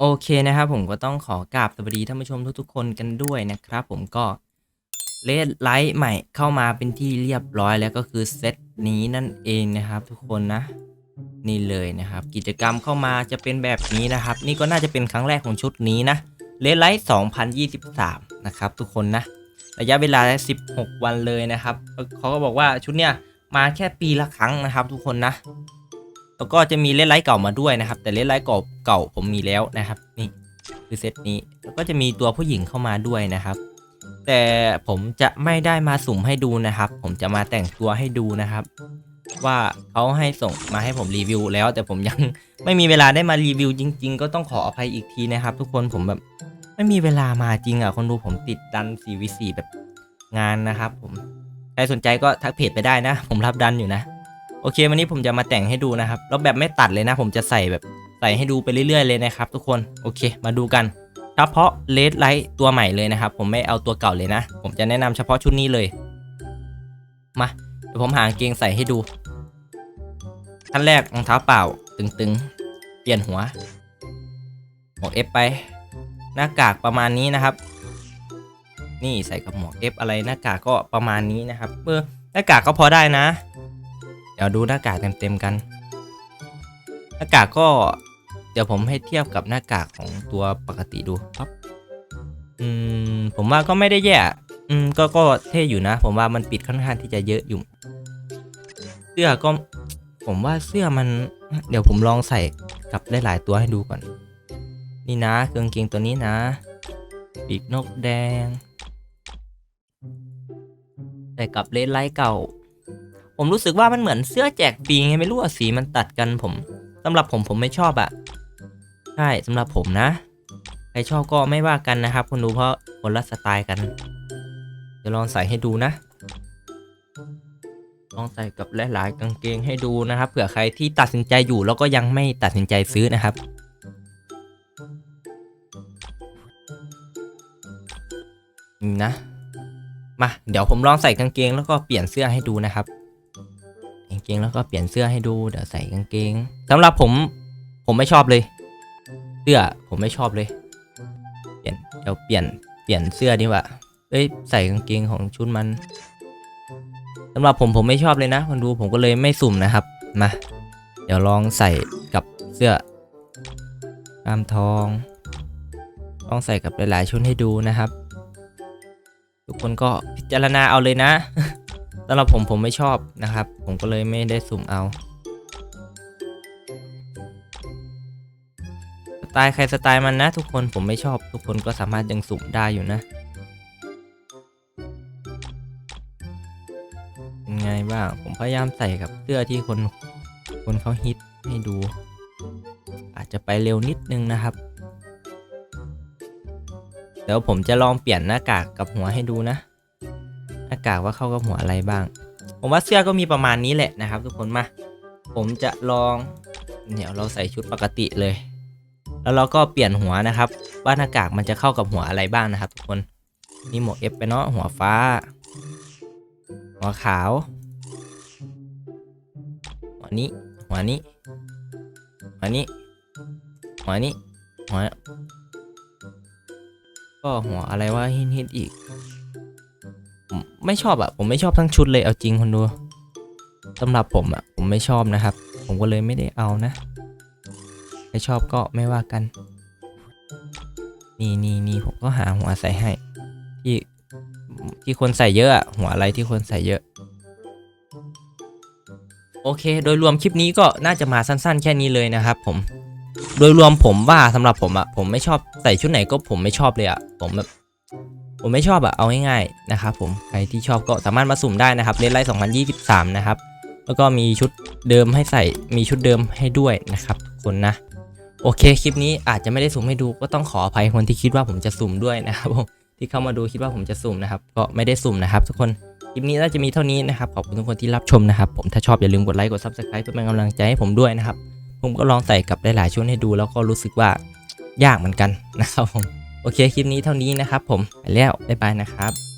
โอเคนะครับผมก็ต้องขอกราบสวัสดีท่านผู้ชมทุกๆคนกันด้วยนะครับ ผมก็เลดไลท์ใหม่เข้ามาเป็นที่เรียบร้อยแล้วก็คือเซตนี้นั่นเองนะครับ ทุกคนนะ นี่เลยนะครับ กิจกรรมเข้ามาจะเป็นแบบนี้นะครับ นี่ก็น่าจะเป็นครั้งแรกของชุดนี้นะเลดไลท์2023 นะครับ ทุกคนนะ ระยะเวลา 16 วันเลยนะครับเขาก็บอกว่าชุดเนี้ยมาแค่ปีละครั้งนะครับ ทุกคนนะ แล้วก็จะมีเลนไลท์เก่ามาด้วยนะครับ แต่เลนไลท์เก่าเก่าผมมีแล้วนะครับ นี่คือเซตนี้แล้วก็จะมีตัวผู้หญิงเข้ามาด้วยนะครับ แต่ผมจะไม่ได้มาสุ่มให้ดูนะครับ ผมจะมาแต่งตัวให้ดูนะครับ ว่าเขาให้ส่งมาให้ผมรีวิวแล้ว แต่ผมยังไม่มีเวลาได้มารีวิวจริง ๆ ก็ต้องขออภัยอีกทีนะครับ ทุกคนผมแบบไม่มีเวลามาจริงอะคนดูผมติดดัน 4v4 แบบงานนะครับ ผมใครสนใจก็ทักเพจไปได้นะ ผมรับดันอยู่นะ โอเควันนี้ผมจะมาแต่งให้ดูนะครับแล้วแบบไม่ตัดเลยนะ ผมจะใส่แบบใส่ให้ดูไปเรื่อยๆเลยนะครับทุกคนโอเค มาดูกันเฉพาะเลดไลท์ตัวใหม่เลยนะครับ ผมไม่เอาตัวเก่าเลยนะ ผมจะแนะนำเฉพาะชุดนี้เลย มาเดี๋ยวผมหากางเกงใส่ให้ดูขั้นแรกรองเท้าเปล่า ตึงๆ เปลี่ยนหัวหมวกเอฟไป หน้ากากประมาณนี้นะครับ นี่ใส่กับหมวกเอฟอะไรหน้ากากก็ประมาณนี้นะครับเออหน้ากากก็พอได้นะ เดี๋ยวดูหน้ากากเต็มๆกัน หน้ากากก็เดี๋ยวผมให้เทียบกับหน้ากากของตัวปกติดูครับอืมผมว่าก็ไม่ได้แย่อืมก็ก็เท่อยู่นะ ผมว่ามันปิดค่อนข้างที่จะเยอะอยู่ เสื้อก็ผมว่าเสื้อมัน เดี๋ยวผมลองใส่กับหลายๆตัวให้ดูก่อน นี่นะกางเกงตัวนี้นะปีกนกแดง ใส่กับเลนไลท์เก่า ผมรู้สึกว่ามันเหมือนเสื้อแจกฟรีไงไม่รู้อะสีมันตัดกันผมสำหรับผมผมไม่ชอบอะใช่สำหรับผมนะใครชอบก็ไม่ว่ากันนะครับคุณดูเพราะคนละสไตล์กัน เดี๋ยวลองใส่ให้ดูนะ ลองใส่กับหลายๆกางเกงให้ดูนะครับเผื่อใครที่ตัดสินใจอยู่แล้วก็ยังไม่ตัดสินใจซื้อนะครับนี่นะมาเดี๋ยวผมลองใส่กางเกงแล้วก็เปลี่ยนเสื้อให้ดูนะครับ เกงแล้วก็เปลี่ยนเสื้อให้ดูเดี๋ยวใส่กางเกงสำหรับผมผมไม่ชอบเลย เสื้อผมไม่ชอบเลย เปลี่ยนเดี๋ยวเปลี่ยนเปลี่ยนเสื้อดีกว่าเอ้ยใส่กางเกงของชุดมันสำหรับผมผมไม่ชอบเลยนะคนดูผมก็เลยไม่สุ่มนะครับมาเดี๋ยวลองใส่กับเสื้อกล้ามทองลองใส่กับหลายๆชุดให้ดูนะครับ ทุกคนก็พิจารณาเอาเลยนะ สำหรับผมผมไม่ชอบนะครับ ผมก็เลยไม่ได้สุ่มเอาสไตล์ใครสไตล์มันนะทุกคนผมไม่ชอบ ทุกคนก็สามารถยังสุ่มได้อยู่นะเป็นไงบ้างผมพยายามใส่กับเสื้อที่คนคนเขาฮิตให้ดู อาจจะไปเร็วนิดนึงนะครับเดี๋ยวผมจะลองเปลี่ยนหน้ากากกับหัวให้ดูนะ หน้ากากว่าเข้ากับหัวอะไรบ้าง ผมว่าเสื้อก็มีประมาณนี้แหละนะครับ ทุกคนมา ผมจะลองเดี๋ยวเราใส่ชุดปกติเลย แล้วเราก็เปลี่ยนหัวนะครับ ว่าหน้ากากมันจะเข้ากับหัวอะไรบ้างนะครับ ทุกคนนี่หมวกเอฟไปเนาะหัวฟ้า หัวขาว หัวนี้ หัวนี้ หัวนี้ หัวนี้ หัว ก็หัวอะไรว่าฮิตฮิตๆอีก ไม่ชอบอะผมไม่ชอบทั้งชุดเลยเอาจริงคนดูสำหรับผมอะผมไม่ชอบนะครับ ผมก็เลยไม่ได้เอานะใครชอบก็ไม่ว่ากัน นี่นี่นี่ผมก็หาหัวใส่ให้ที่ที่คนใส่เยอะอะหัวอะไรที่คนใส่เยอะ โอเค โดยรวมคลิปนี้ก็น่าจะมาสั้น ๆ แค่นี้เลยนะครับผมโดยรวมผมว่าสำหรับผมอะผมไม่ชอบใส่ชุดไหนก็ผมไม่ชอบเลยอะผมแบบ ผมไม่ชอบอะเอาง่ายๆนะครับผมใครที่ชอบก็สามารถมาสุ่มได้นะครับเลนไลท์2023 นะครับ แล้วก็มีชุดเดิมให้ใส่มีชุดเดิมให้ด้วยนะครับทุกคนนะ โอเคคลิปนี้อาจจะไม่ได้สุ่มให้ดูก็ต้องขออภัยคนที่คิดว่าผมจะสุ่มด้วยนะครับผมที่เข้ามาดูคิดว่าผมจะสุ่มนะครับ ก็ไม่ได้สุ่มนะครับ ทุกคนคลิปนี้น่าจะมีเท่านี้นะครับขอบคุณทุกคนที่รับชมนะครับ ผมถ้าชอบอย่าลืมกดไลค์กด subscribe เพื่อเป็นกำลังใจให้ผมด้วยนะครับผมก็ลองใส่กับหลายๆชุดให้ดูแล้วก็รู้สึกว่ายากเหมือนกันนะครับผม โอเคคลิปนี้เท่านี้นะครับผมไปแล้วบ๊ายบายนะครับ